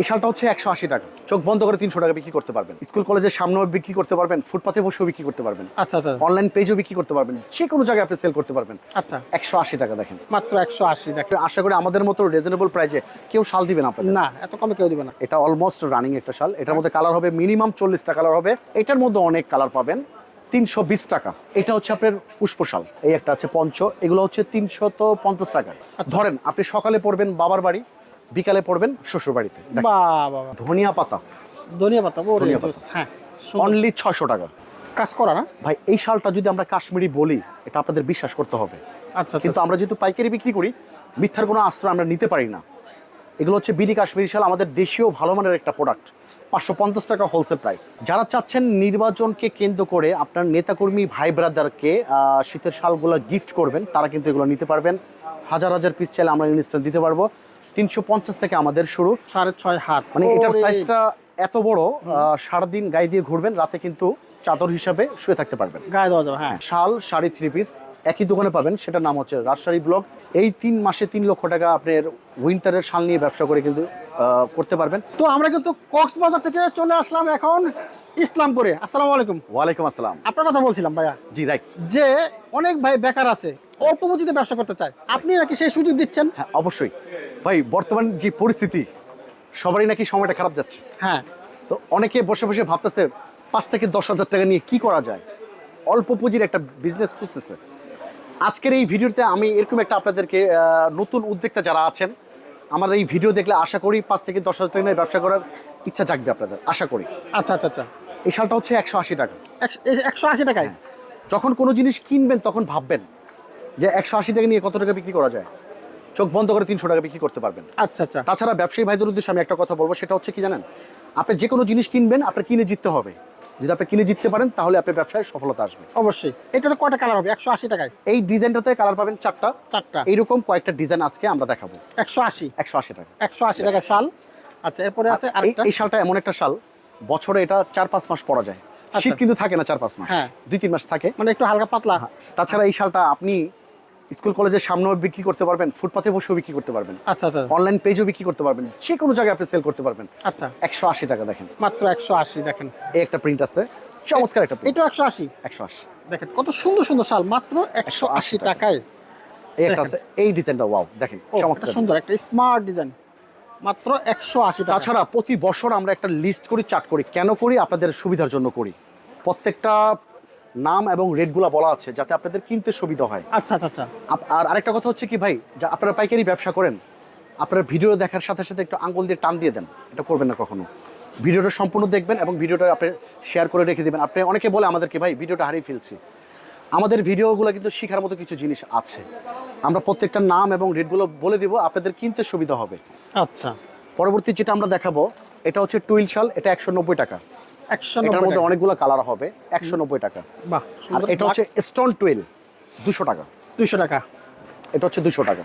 এই শালটা হচ্ছে একশো আশি টাকা। চোখ বন্ধ করে তিনশো টাকা বিক্রি করতে পারবেন। স্কুল কলেজের সামনেও বিক্রি করতে পারবেন ফুটপাতে বসেও বিক্রি করতে পারবেন। আচ্ছা আচ্ছা। অনলাইন পেজও বিক্রি করতে পারবেন। যে কোনো জায়গায় আপনি সেল করতে পারবেন। আচ্ছা। একশো আশি টাকা দেখেন। মাত্র একশো আশি দেখ আশা করি আমাদের মতো রিজনেবল প্রাইসে কেউ শাল দিবেন আপনাদের। না এত কমে কেউ দিবে না। এটা অলমোস্ট রানিং একটা শাল। এটার মধ্যে কালার হবে মিনিমাম চল্লিশটা কালার হবে। এটার মধ্যে অনেক কালার পাবেন। তিনশো বিশ টাকা। এটা হচ্ছে আপনার পুষ্প শাল। এই একটা আছে পঞ্চ। এগুলো হচ্ছে তিনশো তো পঞ্চাশ টাকা। ধরেন আপনি সকালে পড়বেন বাবার বাড়ি। বিকালে পড়বেন শ্বশুর বাড়িতে ধনিয়া পাতা। ধনিয়া পাতা হ্যাঁ অনলি ছয়শো টাকা। কাজ করা না? ভাই এই শালটা যদি আমরা কাশ্মীরি বলি এটা আপনাদের বিশ্বাস করতে হবে। আচ্ছা কিন্তু আমরা যেহেতু পাইকারি বিক্রি করি মিথ্যার কোনো আশ্রয় আমরা নিতে পারি না। এগুলো হচ্ছে বিডি কাশ্মীরি শাল আমাদের দেশীয় ভালো মানের একটা প্রোডাক্ট পাঁচশো পঞ্চাশ টাকা হোলসেল প্রাইস যারা চাচ্ছেন নির্বাচনকে কেন্দ্র করে আপনার নেতাকর্মী ভাই ব্রাদারকে শীতের শালগুলো গিফট করবেন তারা কিন্তু এগুলো নিতে পারবেন। হাজার হাজার পিস চাইলে আমরা ইনস্ট্যান্ট দিতে পারব। তিনশো পঞ্চাশ থেকে আমাদের শুরু। সাড়ে ছয় হাত। মানে এটার সাইজটা এত বড় সারাদিন গায়ে দিয়ে ঘুরবেন রাতে কিন্তু চাদর হিসাবে শুয়ে থাকতে পারবেন। গায়ে দেওয়া যাবে হ্যাঁ। শাল শাড়ি থ্রি পিস একই দোকানে পাবেন সেটার নাম হচ্ছে রাজশাহী ব্লক। এই তিন মাসে তিন লক্ষ টাকা আপনার উইন্টারের শাল নিয়ে ব্যবসা করে কিন্তু করতে পারবেন। তো আমরা কিন্তু কক্সবাজার থেকে চলে আসলাম এখন। ইসলামপুরে। আসসালামু আলাইকুম। ওয়ালাইকুম আসসালাম। আপনার কথা বলছিলাম ভাইয়া। জি রাইট যে অনেক ভাই বেকার আছে অল্প পুঁজিতে ব্যবসা করতে চায়। আপনি নাকি সেই সুযোগ দিচ্ছেন? হ্যাঁ অবশ্যই। ভাই বর্তমান যে পরিস্থিতি সবারই নাকি সময়টা খারাপ যাচ্ছে। হ্যাঁ। তো অনেকে বসে বসে ভাবতেছে পাঁচ থেকে দশ হাজার টাকা নিয়ে কি করা যায়? অল্প পুঁজির একটা বিজনেস খুঁজতেছে। আজকের এই ভিডিওতে আমি এরকম একটা আপনাদেরকে নতুন উদ্যোক্তা যারা আছেন আমার এই ভিডিও দেখলে আশা করি পাঁচ থেকে দশ হাজার টাকা নিয়ে ব্যবসা করার ইচ্ছা জাগবে আপনাদের। আশা করি। আচ্ছা আচ্ছা আচ্ছা। এই শালটা হচ্ছে একশো আশি টাকা। একশো- আশি টাকায়? যখন কোনো জিনিস কিনবেন তখন ভাববেন যে একশো আশি টাকা নিয়ে কত টাকা বিক্রি করা যায়। চোখ বন্ধ করে তিনশো টাকা বিক্রি করতে পারবেন। আচ্ছা আচ্ছা। তাছাড়া ব্যবসায়ী ভাইদের উদ্দেশ্যে আমি একটা কথা বলব সেটা হচ্ছে কি জানেন? আপনি যে কোনো জিনিস কিনবেন আপনার কিনে জিততে হবে। যদি আপনি কিনে জিততে পারেন তাহলে আপনার ব্যবসায় সফলতা আসবে। অবশ্যই। এটা তো কয়টা কালার হবে? একশো আশি টাকায়? এই ডিজাইনটাতে কালার পাবেন চারটা। চারটা। এইরকম কয়েকটা ডিজাইন আজকে আমরা দেখাবো। একশো আশি? একশো আশি টাকা। একশো আশি টাকা শাল। আচ্ছা এরপরে আছে এই শালটা এমন একটা শাল বছরে এটা চার পাঁচ মাস পরা যায়। শীত কিন্তু থাকে না চার পাঁচ মাস। হ্যাঁ। দুই তিন মাস থাকে। মানে একটু হালকা পাতলা। তাছাড়া এই শালটা আপনি স্কুল কলেজের সামনেও বিক্রি করতে পারবেন ফুটপাতে বসেও বিক্রি করতে পারবেন। আচ্ছা আচ্ছা। অনলাইন পেজও বিক্রি করতে পারবেন। যে কোনো জায়গায় আপনি সেল করতে পারবেন। আচ্ছা। একশো আশি টাকা দেখেন। মাত্র একশো আশি দেখেন। এই একটা প্রিন্ট আছে। চমৎকার একটা এটাও একশো আশি। একশো আশি। দেখেন কত সুন্দর সুন্দর শাল। মাত্র একশো আশি টাকায়। এই একটা আছে। এই ডিজাইনটা ওয়াও দেখেন। চমৎকার। সুন্দর একটা স্মার্ট ডিজাইন মাত্র একশো আশি তাছাড়া প্রতি বছর আমরা একটা লিস্ট করি চার্ট করি। কেন করি? আপনাদের সুবিধার জন্য করি। প্রত্যেকটা নাম এবং রেটগুলো বলা আছে যাতে আপনাদের কিনতে সুবিধা হয়। আচ্ছা আচ্ছা আচ্ছা। আর আরেকটা কথা হচ্ছে কি ভাই যা আপনারা পাইকারি ব্যবসা করেন আপনারা ভিডিও দেখার সাথে সাথে একটু আঙ্গুল দিয়ে টান দিয়ে দেন। এটা করবেন না কখনো। ভিডিওটা সম্পূর্ণ দেখবেন এবং ভিডিওটা আপনি শেয়ার করে রেখে দেবেন। আপনি অনেকে বলে আমাদেরকে ভাই ভিডিওটা হারিয়ে ফেলছি। আমাদের ভিডিওগুলো কিন্তু শেখার মতো কিছু জিনিস আছে। আমরা প্রত্যেকটা নাম এবং রেটগুলো বলে দিব আপনাদের কিনতে সুবিধা হবে। আচ্ছা। পরবর্তী যেটা আমরা দেখাবো এটা হচ্ছে টুইল শাল এটা একশো নব্বই টাকা। একশো এটার মধ্যে অনেকগুলো কালার হবে একশো নব্বই টাকা। বাহ আর এটা হচ্ছে স্টোন টুয়েল দুশো টাকা। দুইশো টাকা। এটা হচ্ছে দুশো টাকা।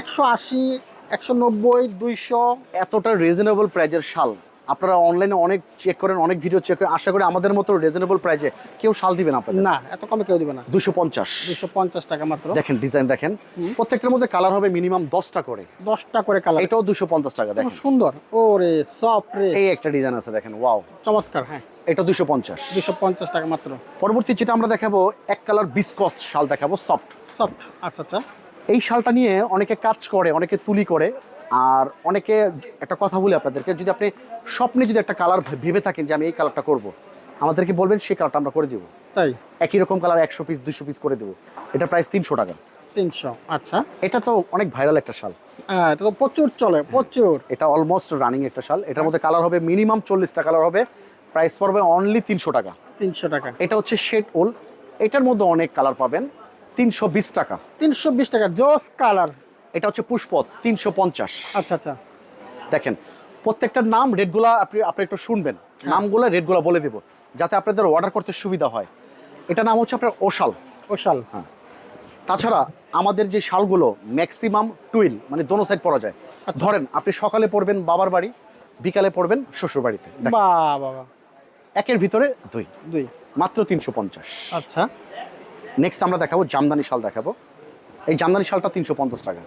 একশো আশি একশো নব্বই দুইশো। এতটা রিজনেবল প্রাইজের শাল। আপনারা অনলাইনে অনেক চেক করেন অনেক ভিডিও চেক করেন। আশা করি আমাদের মতো রিজনেবল প্রাইজে কেউ শাল দিবেন আপনাদের। না এত কমে কেউ দিবে না। দুশো পঞ্চাশ। দুইশো পঞ্চাশ টাকা মাত্র। দেখেন ডিজাইন দেখেন। প্রত্যেকটার মধ্যে কালার হবে মিনিমাম দশটা করে। দশটা করে কালার এটাও দুশো পঞ্চাশ টাকা দেখেন। সুন্দর। ওরে সফট রে। এই একটা ডিজাইন আছে দেখেন ওয়াও চমৎকার হ্যাঁ। এটা দুশো পঞ্চাশ। দুইশো পঞ্চাশ টাকা মাত্র। পরবর্তী যেটা আমরা দেখাবো এক কালার বিসকস শাল দেখাবো সফট সফট আচ্ছা আচ্ছা। এই শালটা নিয়ে অনেকে কাজ করে অনেকে তুলি করে। আর অনেকে একটা কথা বলি আপনাদেরকে যদি আপনি স্বপ্নে যদি একটা কালার ভেবে থাকেন যে আমি এই কালারটা করব আমাদেরকে বলবেন সেই কালারটা আমরা করে দিব। তাই? একই রকম কালার একশো পিস দুশো পিস করে দেবো। এটা প্রাইস তিনশো টাকা। তিনশো আচ্ছা। এটা তো অনেক ভাইরাল একটা শাল। হ্যাঁ এটা তো প্রচুর চলে প্রচুর। এটা অলমোস্ট রানিং একটা শাল। এটার মধ্যে কালার হবে মিনিমাম চল্লিশটা কালার হবে। প্রাইস পড়বে অনলি তিনশো টাকা। তিনশো টাকা। এটা হচ্ছে শেড ওল এটার মধ্যে অনেক কালার পাবেন। তিনশো বিশ টাকা। তিনশো বিশ টাকা জোস কালার। এটা হচ্ছে পুষ্পত তিনশো পঞ্চাশ। আচ্ছা আচ্ছা। দেখেন প্রত্যেকটার নাম রেটগুলা আপনি আপনি একটু শুনবেন। নামগুলো রেটগুলো বলে দেব যাতে আপনাদের অর্ডার করতে সুবিধা হয়। এটা নাম হচ্ছে আপনার ওশাল। ওশাল। হ্যাঁ। তাছাড়া আমাদের যে শালগুলো ম্যাক্সিমাম টুইল মানে দোনো সাইড পরা যায়। ধরেন আপনি সকালে পড়বেন বাবার বাড়ি বিকালে পড়বেন শ্বশুর বাড়িতে। বা বাবা একের ভিতরে দুই। দুই। মাত্র তিনশো পঞ্চাশ। আচ্ছা। নেক্সট আমরা দেখাবো জামদানি শাল দেখাবো। এই জামদানি শালটা তিনশো পঞ্চাশ টাকা।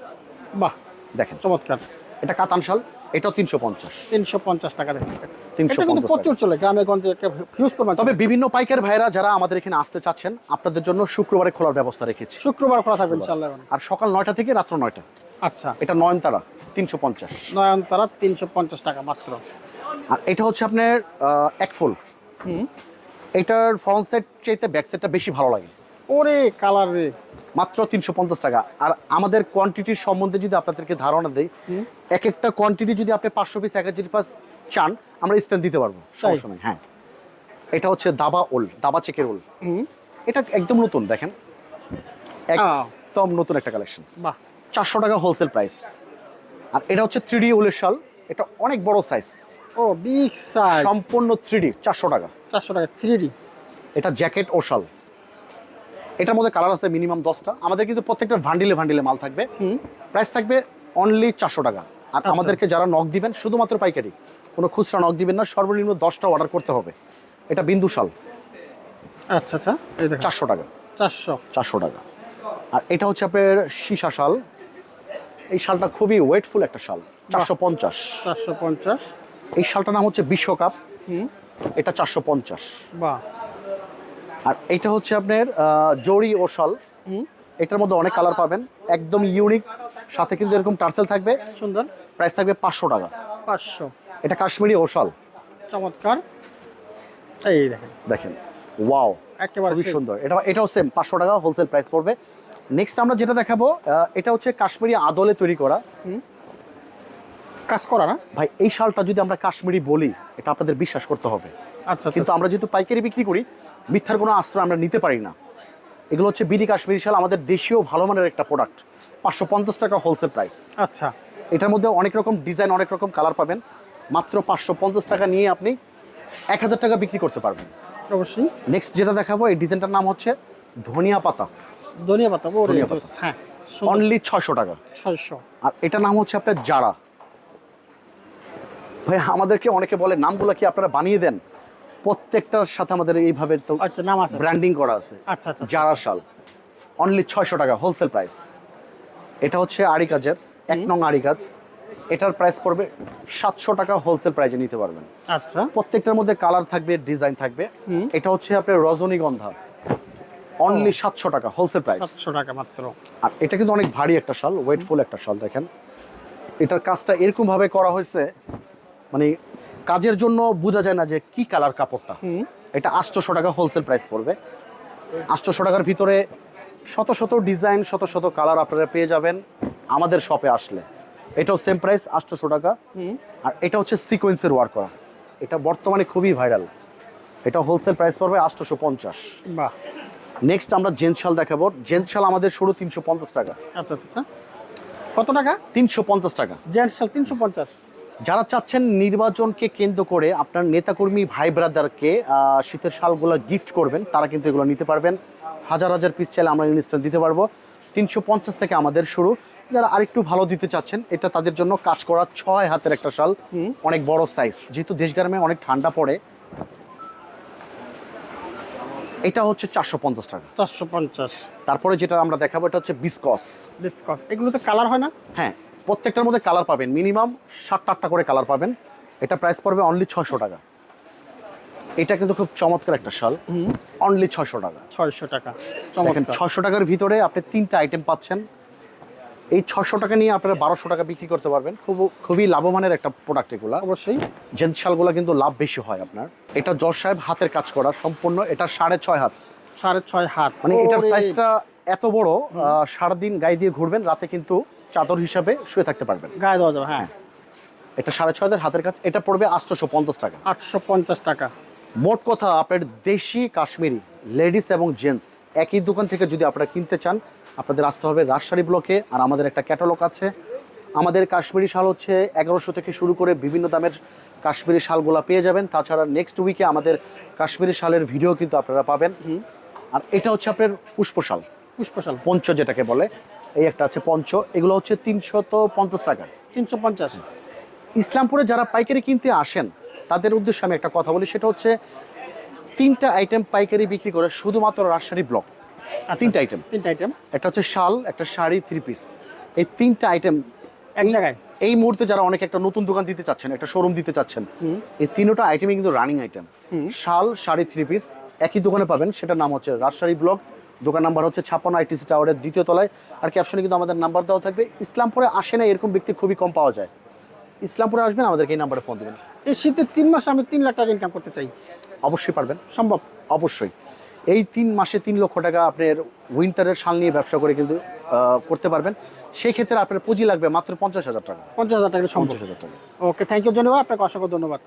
বাহ দেখেন। চমৎকার। এটা কাতান শাল এটাও তিনশো পঞ্চাশ। তিনশো পঞ্চাশ টাকা দেখুন। 350 এটা কিন্তু প্রচুর চলে গ্রামে গঞ্জে হিউজ পরিমাণ তবে বিভিন্ন পাইকার ভাইরা যারা আমাদের এখানে আসতে চাচ্ছেন আপনাদের জন্য শুক্রবারে খোলার ব্যবস্থা রেখেছি। শুক্রবার খোলা থাকবে ইনশাল্লাহ আর সকাল নয়টা থেকে রাত্র নয়টা। আচ্ছা। এটা নয়নতারা তিনশো পঞ্চাশ। নয়নতারা তিনশো পঞ্চাশ টাকা মাত্র। আর এটা হচ্ছে আপনার এক ফুল। হুম। এটার ফ্রন্ট সেট চাইতে ব্যাক সেটটা বেশি ভালো লাগে। ওরে কালার রে। মাত্র তিনশো পঞ্চাশ টাকা। আর আমাদের কোয়ান্টিটির সম্বন্ধে যদি আপনাদেরকে ধারণা দেই এক একটা কোয়ান্টিটি যদি আপনি পাঁচশো পিস এক হাজার পিস চান আমরা স্ট্যান্ড দিতে পারব সমস্যা নেই হ্যাঁ। এটা হচ্ছে দাবা ওল দাবা চেকের ওল। এটা একদম নতুন দেখেন। একদম নতুন একটা কালেকশন বাহ। চারশো টাকা হোলসেল প্রাইস আর এটা হচ্ছে থ্রি ডি ওলের শাল এটা অনেক বড় সাইজ ও বিগ সাইজ সম্পূর্ণ থ্রি ডি চারশো টাকা। চারশো টাকা থ্রি ডি এটা জ্যাকেট ও শাল। এটার মধ্যে কালার আছে মিনিমাম দশটা। আমাদের কিন্তু প্রত্যেকটা ভান্ডিলে ভান্ডিলে মাল থাকবে। হুম। প্রাইস থাকবে অনলি চারশো টাকা। আর আচ্ছা। আমাদেরকে যারা নক দিবেন শুধুমাত্র পাইকারি। কোনো খুচরা নক দিবেন না সর্বনিম্ন দশটা অর্ডার করতে হবে। এটা বিন্দু শাল আচ্ছা। আচ্ছা চারশো টাকা। চারশো। চারশো টাকা। আর এটা হচ্ছে আপনার সীসা শাল। এই শালটা খুবই ওয়েটফুল একটা শাল। চারশো পঞ্চাশ। চারশো পঞ্চাশ। এই শালটার নাম হচ্ছে বিশ্বকাপ। হুম। এটা চারশো পঞ্চাশ। বাহ। আর এটা হচ্ছে আপনার জরি ও শাল। হুম। এটার মধ্যে অনেক কালার পাবেন। একদম ইউনিক সাথে কিন্তু এরকম টার্সেল থাকবে। সুন্দর। প্রাইস থাকবে পাঁচশো টাকা। পাঁচশো। এটা কাশ্মীরি ও শাল। চমৎকার। এই দেখেন। দেখেন। ওয়াও একেবারে খুবই সুন্দর। এটা এটাও সেম পাঁচশো টাকা হোলসেল প্রাইস পড়বে। নেক্সট আমরা যেটা দেখাবো এটা হচ্ছে কাশ্মীরি আদলে তৈরি করা। কাজ করা না? ভাই এই শালটা যদি আমরা কাশ্মীরি বলি এটা আপনাদের বিশ্বাস করতে হবে। কিন্তু আমরা যেহেতু পাইকারি বিক্রি করি মিথ্যার কোনো আশ্রয় আমরা নিতে পারি না। এগুলো হচ্ছে বিডি কাশ্মীরি শাল আমাদের দেশীয় ভালো মানের একটা প্রোডাক্ট পাঁচশো পঞ্চাশ টাকা হোলসেল প্রাইস আচ্ছা। এটার মধ্যে অনেক রকম ডিজাইন অনেক রকম কালার পাবেন। মাত্র পাঁচশো পঞ্চাশ টাকা নিয়ে আপনি এক হাজার টাকা বিক্রি করতে পারবেন। অবশ্যই। নেক্সট যেটা দেখাবো এই ডিজাইনটার নাম হচ্ছে ধনিয়া পাতা। ধনিয়া পাতা ধনিয়া পাতা। হ্যাঁ অনলি ছয়শো টাকা। ছয়শো। আর এটার নাম হচ্ছে আপনার জারা। ভাই আমাদেরকে অনেকে বলে নামগুলো কি আপনারা বানিয়ে দেন? প্রত্যেকটার সাথে আমাদের এইভাবে তো আচ্ছা নাম আছে। ব্র্যান্ডিং করা আছে। আচ্ছা আচ্ছা জারা শাল অনলি ছয়শো টাকা হোলসেল প্রাইস এটা হচ্ছে আড়ি কাজের এক নং আড়ি কাজ। এটার প্রাইস পড়বে সাতশো টাকা হোলসেল প্রাইসে নিতে পারবেন। আচ্ছা। প্রত্যেকটার মধ্যে কালার থাকবে ডিজাইন থাকবে। এটা হচ্ছে আপনার রজনীগন্ধা। অনলি সাতশো টাকা হোলসেল প্রাইস সাতশো টাকা মাত্র। আর এটা কিন্তু অনেক ভারী একটা শাল ওয়েটফুল একটা শাল দেখেন। এটার কাজটা এরকম ভাবে করা হয়েছে মানে কাজের জন্য বোঝা যায় না যে কি কালার কাপড়টা। এটা আটশোশো টাকা হোলসেল প্রাইস পড়বে। আটশোশো টাকার ভিতরে শত শত ডিজাইন শত শত কালার আপনারা পেয়ে যাবেন আমাদের শপে আসলে। এটাও সেম প্রাইস আটশোশো টাকা। আর এটা হচ্ছে সিকোয়েন্সের ওয়ার্ক করা। এটা বর্তমানে খুবই ভাইরাল এটা হোলসেল প্রাইস পড়বে আটশোশো পঞ্চাশ। বাহ। নেক্সট আমরা জেন্টস শাল দেখাবো। জেন্টস শাল আমাদের শুরু তিনশো পঞ্চাশ টাকা। আচ্ছা আচ্ছা আচ্ছা। কত টাকা? তিনশো পঞ্চাশ টাকা। জেন্টস শাল তিনশো পঞ্চাশ। যারা চাচ্ছেন নির্বাচনকে কেন্দ্র করে আপনার নেতাকর্মী ভাই ব্রাদারকে শীতের শালগুলো গিফট করবেন তারা কিন্তু এগুলো নিতে পারবেন। হাজার হাজার পিস চাইলে আমরা ইনস্ট্যান্ট দিতে পারব। তিনশো পঞ্চাশ থেকে আমাদের শুরু। যারা আরেকটু ভালো দিতে চাচ্ছেন এটা তাদের জন্য কাজ করা ছয় হাতের একটা শাল। অনেক বড় সাইজ যেহেতু দেশ গ্রামে অনেক ঠান্ডা পড়ে এটা হচ্ছে চারশো পঞ্চাশ টাকা। চারশো পঞ্চাশ। তারপরে যেটা আমরা দেখাবো এটা হচ্ছে বিসকস ডিসকাউন্ট এগুলোতে কালার হয় না? হ্যাঁ। প্রত্যেকটার মধ্যে কালার পাবেন। মিনিমাম সাতটা আটটা করে কালার পাবেন। এটা প্রাইস পড়বে অনলি ছয়শো টাকা। এটা কিন্তু খুব চমৎকার একটা শাল। হুম অনলি ছয়শো টাকা। ছয়শো টাকা। দেখেন ছয়শো টাকার ভিতরে আপনি তিনটা আইটেম পাচ্ছেন। এই ছশো টাকা নিয়ে আপনারা বারোশো টাকা বিক্রি করতে পারবেন। খুব খুবই লাভবানের একটা প্রোডাক্ট এগুলা। অবশ্যই। জেন্টস শালগুলো কিন্তু লাভ বেশি হয় আপনার। এটা জজ সাহেব হাতের কাজ করা সম্পূর্ণ এটা সাড়ে ছয় হাত। সাড়ে ছয় হাত। মানে এটার সাইজটা এত বড় সারাদিন গায়ে দিয়ে ঘুরবেন রাতে কিন্তু চাদর হিসাবে শুয়ে থাকতে পারবেন। গায়ে দেওয়া যাবে হ্যাঁ। এটা সাড়ে ছয় হাজার হাতের কাজ এটা পড়বে আটশোশো পঞ্চাশ টাকা। আটশো পঞ্চাশ টাকা। মোট কথা আপনার দেশি কাশ্মীরি লেডিস এবং জেন্টস একই দোকান থেকে যদি আপনারা কিনতে চান আপনাদের আসতে হবে রাজশাহী ব্লকে আর আমাদের একটা ক্যাটালগ আছে। আমাদের কাশ্মীরি শাল হচ্ছে এগারোশো থেকে শুরু করে বিভিন্ন দামের কাশ্মীরি শালগুলা পেয়ে যাবেন। তাছাড়া নেক্সট উইকে আমাদের কাশ্মীরি শালের ভিডিও কিন্তু আপনারা পাবেন। আর এটা হচ্ছে আপনার পুষ্পশাল। পুষ্পশাল। পঞ্চ যেটাকে বলে এই একটা আছে পঞ্চ এগুলো হচ্ছে তিনশত পঞ্চাশ টাকা। তিনশো পঞ্চাশ। ইসলামপুরে যারা পাইকারি কিনতে আসেন তাদের উদ্দেশ্যে আমি একটা কথা বলি সেটা হচ্ছে তিনটা আইটেম পাইকারি বিক্রি করে শুধুমাত্র রাজশাহী ব্লক। তিনটা আইটেম তিনটা আইটেম একটা হচ্ছে শাল একটা শাড়ি থ্রি পিস এই তিনটা আইটেম এক জায়গায়? এই মুহূর্তে যারা অনেক একটা নতুন দোকান দিতে চাচ্ছেন একটা শোরুম দিতে চাচ্ছেন এই তিনোটা আইটেমই কিন্তু রানিং আইটেম শাল শাড়ি থ্রি পিস একই দোকানে পাবেন সেটার নাম হচ্ছে রাজশাহী ব্লক। দোকান নাম্বার হচ্ছে ছাপ্পান্ন আইটিসি টাওয়ারের দ্বিতীয় তলায়। আর ক্যাপশনে কিন্তু আমাদের নাম্বার দেওয়া থাকবে। ইসলামপুরে আসে না এরকম ব্যক্তি খুবই কম পাওয়া যায়। ইসলামপুরে আসবেন আমাদেরকে এই নাম্বারে ফোন দেবেন। এই শীতে তিন মাসে আমি তিন লাখ টাকা ইনকাম করতে চাই। অবশ্যই পারবেন। সম্ভব। অবশ্যই। এই তিন মাসে তিন লক্ষ টাকা আপনার উইন্টারের শাল নিয়ে ব্যবসা করে কিন্তু করতে পারবেন। সেই ক্ষেত্রে আপনার পুঁজি লাগবে মাত্র পঞ্চাশ হাজার টাকা। পঞ্চাশ হাজার টাকা পঞ্চাশ হাজার টাকা। ওকে থ্যাংক ইউ ধন্যবাদ। আপনাকে অসংখ্য ধন্যবাদ।